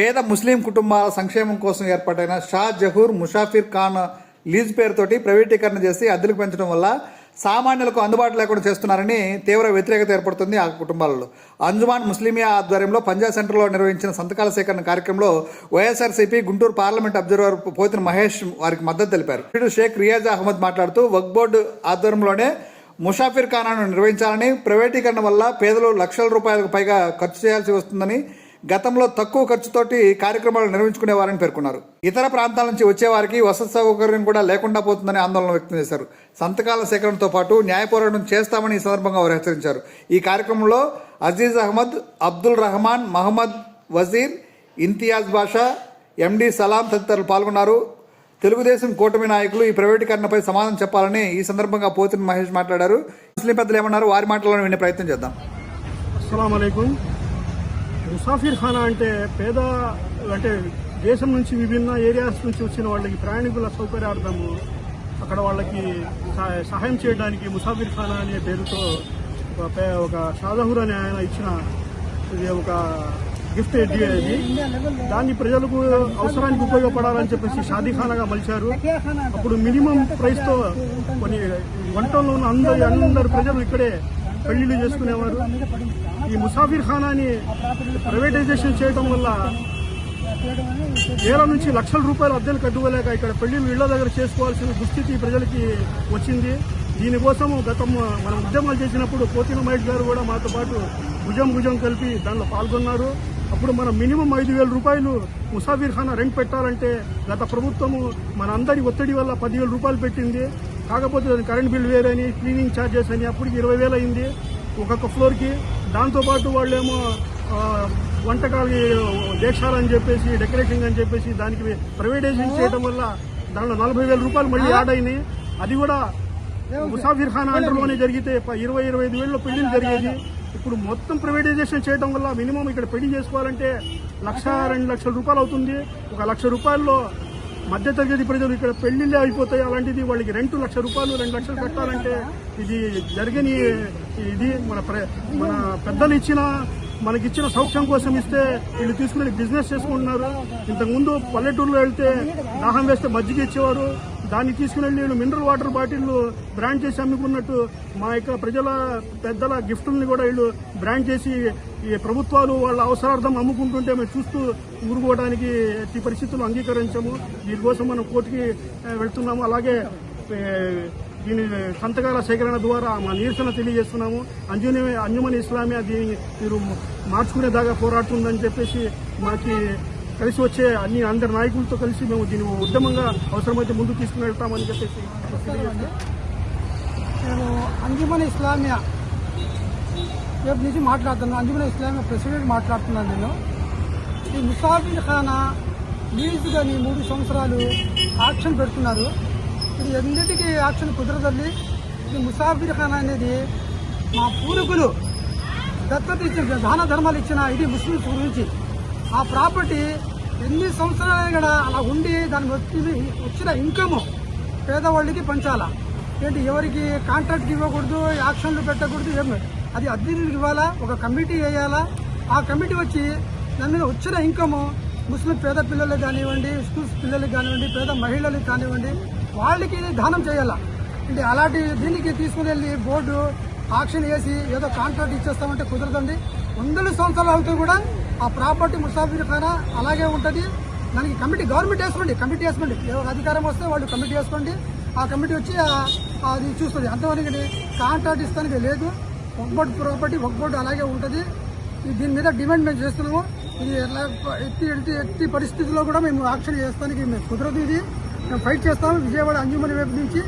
పేద ముస్లిం కుటుంబాల సంక్షేమం కోసం ఏర్పాటైన షా జహూర్ ముషాఫిర్ ఖాన్ లీజ్ పేరుతోటి ప్రైవేటీకరణ చేసి అద్దెలకు పెంచడం వల్ల సామాన్యులకు అందుబాటు లేకుండా చేస్తున్నారని తీవ్ర వ్యతిరేకత ఏర్పడుతుంది ఆ కుటుంబాలలో. అంజుమాన్ ముస్లిమియా ఆధ్వర్యంలో పంజాబ్ సెంటర్లో నిర్వహించిన సంతకాల సేకరణ కార్యక్రమంలో వైఎస్ఆర్సీపీ గుంటూరు పార్లమెంట్ అబ్జర్వర్ పోతిన మహేష్ వారికి మద్దతు తెలిపారు. షేక్ రియాజ్ అహ్మద్ మాట్లాడుతూ వక్ బోర్డు ఆధ్వర్యంలోనే ముషాఫిర్ ఖానాను నిర్వహించాలని ప్రైవేటీకరణ వల్ల పేదలు లక్షల రూపాయలకు పైగా ఖర్చు చేయాల్సి వస్తుందని గతంలో తక్కువ ఖర్చుతోటి కార్యక్రమాలు నిర్వహించుకునేవారని పేర్కొన్నారు. ఇతర ప్రాంతాల నుంచి వచ్చేవారికి వసతి సౌకర్యం కూడా లేకుండా పోతుందని ఆందోళన వ్యక్తం చేశారు. సంతకాల సేకరణతో పాటు న్యాయ పోరాటం చేస్తామని ఈ సందర్భంగా వారు హెచ్చరించారు. ఈ కార్యక్రమంలో అజీజ్ అహ్మద్ అబ్దుల్ రహమాన్ మహమ్మద్ వజీర్ ఇంతియాజ్ బాషా ఎండి సలాం తదితరులు పాల్గొన్నారు. తెలుగుదేశం కూటమి నాయకులు ఈ ప్రైవేటీకరణపై సమాధానం చెప్పాలని ఈ సందర్భంగా పోతిన మహేష్ మాట్లాడారు. ముస్లిం పెద్దలు ఏమన్నారు? వారి మాటలను వినే ప్రయత్నం చేద్దాం. అస్సలం ముసాఫిర్ ఖానా అంటే పేద అంటే దేశం నుంచి విభిన్న ఏరియాస్ నుంచి వచ్చిన వాళ్ళకి ప్రయాణికుల సౌకర్యార్థము అక్కడ వాళ్ళకి సహాయం చేయడానికి ముసాఫిర్ ఖానా అనే పేరుతో ఒక పే- ఒక షాజహూర్ అనే ఆయన ఇచ్చిన ఇది ఒక గిఫ్ట్ ఇది. దాన్ని ప్రజలకు అవసరానికి ఉపయోగపడాలని చెప్పేసి షాదీఖానాగా మలిచారు. అప్పుడు మినిమం ప్రైస్తో కొన్ని వంటల్లో ఉన్న అందరి అందరు ప్రజలు ఇక్కడే పెళ్ళిళ్ళు చేసుకునేవారు. ఈ ముసాఫిర్ ఖానాని ప్రైవేటైజేషన్ చేయడం వల్ల వేల నుంచి లక్షల రూపాయల అద్దెలు కట్టుకోలేక ఇక్కడ పెళ్ళిళ్ళు ఇళ్ళ దగ్గర చేసుకోవాల్సిన దుస్థితి ప్రజలకి వచ్చింది. దీనికోసం గతం మనం ఉద్యమాలు చేసినప్పుడు పోతిన మైట్ గారు కూడా మాతో పాటు భుజం భుజం కలిపి దానిలో పాల్గొన్నారు. అప్పుడు మనం మినిమం ఐదు వేల రూపాయలు ముసాఫీర్ ఖానా రెంట్ పెట్టాలంటే గత ప్రభుత్వము మన అందరి ఒత్తిడి వల్ల పదివేల రూపాయలు పెట్టింది. కాకపోతే కరెంట్ బిల్ వేరని క్లీనింగ్ ఛార్జెస్ అని అప్పటికి ఇరవై వేలు అయింది. ఒక్కొక్క ఫ్లోర్కి దాంతోపాటు వాళ్ళేమో వంటకాలకి దేశాలు అని చెప్పేసి డెకరేషన్ అని చెప్పేసి దానికి ప్రైవేటైజేషన్ చేయడం వల్ల దానిలో నలభై వేల రూపాయలు మళ్ళీ యాడ్ అయినాయి. అది కూడా ముసాఫిర్ ఖాన్ అండర్లోనే జరిగితే ఇరవై ఇరవై ఐదు వేలలో పెళ్ళిళ్ళు జరిగేది. ఇప్పుడు మొత్తం ప్రైవేటైజేషన్ చేయడం వల్ల మినిమం ఇక్కడ పెళ్ళి చేసుకోవాలంటే లక్ష రెండు లక్షల రూపాయలు అవుతుంది. ఒక లక్ష రూపాయల్లో మధ్యతరగతి ప్రజలు ఇక్కడ పెళ్ళిళ్ళే అయిపోతాయి. అలాంటిది వాళ్ళకి రెండు లక్ష రూపాయలు రెండు లక్షలు కట్టాలంటే ఇది జరగని ఇది మన ప్ర- మన పెద్దలు ఇచ్చిన మనకిచ్చిన సౌఖ్యం కోసం ఇస్తే వీళ్ళు తీసుకుని బిజినెస్ చేసుకుంటున్నారు. ఇంతకుముందు పల్లెటూరులో వెళ్తే దాహం వేస్తే మజ్జిగ ఇచ్చేవారు. దాన్ని తీసుకుని వెళ్ళి మినరల్ వాటర్ బాటిల్ బ్రాండ్ చేసి అమ్ముకున్నట్టు మా యొక్క ప్రజల పెద్దల గిఫ్టుల్ని కూడా వీళ్ళు బ్రాండ్ చేసి ఈ ప్రభుత్వాలు వాళ్ళ అవసరార్థం అమ్ముకుంటుంటే మేము చూస్తూ ఊరుకోవడానికి ఎట్టి పరిస్థితులు అంగీకరించాము. దీనికోసం మనం కోర్టుకి వెళ్తున్నాము. అలాగే దీని సంతకాల సేకరణ ద్వారా మా నిరసన తెలియజేస్తున్నాము. అంజుని అంజుమని ఇస్లామియా దీన్ని మీరు మార్చుకునే దాకా పోరాడుతుందని చెప్పేసి మాకి కలిసి వచ్చే అన్ని అందరి నాయకులతో కలిసి మేము దీన్ని ఉద్యమంగా అవసరమైతే ముందుకు తీసుకుని వెళ్తామని చెప్పేసి నేను అంజుమన్ ఇస్లామియా రేపు నుంచి మాట్లాడుతున్నాను అంజుమన్ ఇస్లామియా ప్రెసిడెంట్ మాట్లాడుతున్నాను నేను. ఈ ముసాఫిర్ ఖానా లీజ్ కానీ మూడు సంవత్సరాలు యాక్షన్ పెడుతున్నారు. ఇది ఎన్నిటికీ యాక్షన్ కుదరదండి? ఇది ముసాఫిర్ ఖానా అనేది మా పూర్వీకులు దత్తత ఇచ్చిన దాన ధర్మాలు ఇచ్చిన ఇది ముస్లిం గురించి. ఆ ప్రాపర్టీ ఎన్ని సంవత్సరాలు కూడా అలా ఉండి దానికి వచ్చి వచ్చిన ఇన్కమ్ పేదవాళ్ళకి పంచాలా? ఏంటి ఎవరికి కాంట్రాక్ట్ ఇవ్వకూడదు యాక్షన్లు పెట్టకూడదు ఏమి అది అద్దెలకు ఇవ్వాలా? ఒక కమిటీ వేయాలా? ఆ కమిటీ వచ్చి దాని మీద వచ్చిన ఇన్కమ్ ముస్లిం పేద పిల్లలకు కానివ్వండి స్కూల్స్ పిల్లలకు కానివ్వండి పేద మహిళలకు కానివ్వండి వాళ్ళకి దానం చేయాలా? అంటే అలాంటి దీనికి తీసుకుని వెళ్ళి బోర్డు ఆక్షన్ వేసి ఏదో కాంట్రాక్ట్ ఇచ్చేస్తామంటే కుదరదండి. వందల సంవత్సరాలు అవుతూ కూడా ఆ ప్రాపర్టీ ముసాఫిర్ ఖానా అలాగే ఉంటుంది. దానికి కమిటీ గవర్నమెంట్ వేసుకోండి కమిటీ వేసుకోండి. అధికారం వస్తే వాళ్ళు కమిటీ వేసుకోండి. ఆ కమిటీ వచ్చి అది చూస్తుంది. అంతవరకు కాంట్రాక్ట్ ఇస్తానికి లేదు. ఒక్బోర్డ్ ప్రాపర్టీ ఒక్బోర్డ్ అలాగే ఉంటుంది. దీని మీద డిమాండ్ మేము చేస్తున్నాము. ఇది ఎలా ఎట్టి ఎట్టి ఎట్టి పరిస్థితుల్లో కూడా మేము యాక్షన్ చేస్తానికి మేము కుదరదు ఇది. మేము ఫైట్ చేస్తాము. విజయవాడ అంజుమని వైపు నుంచి.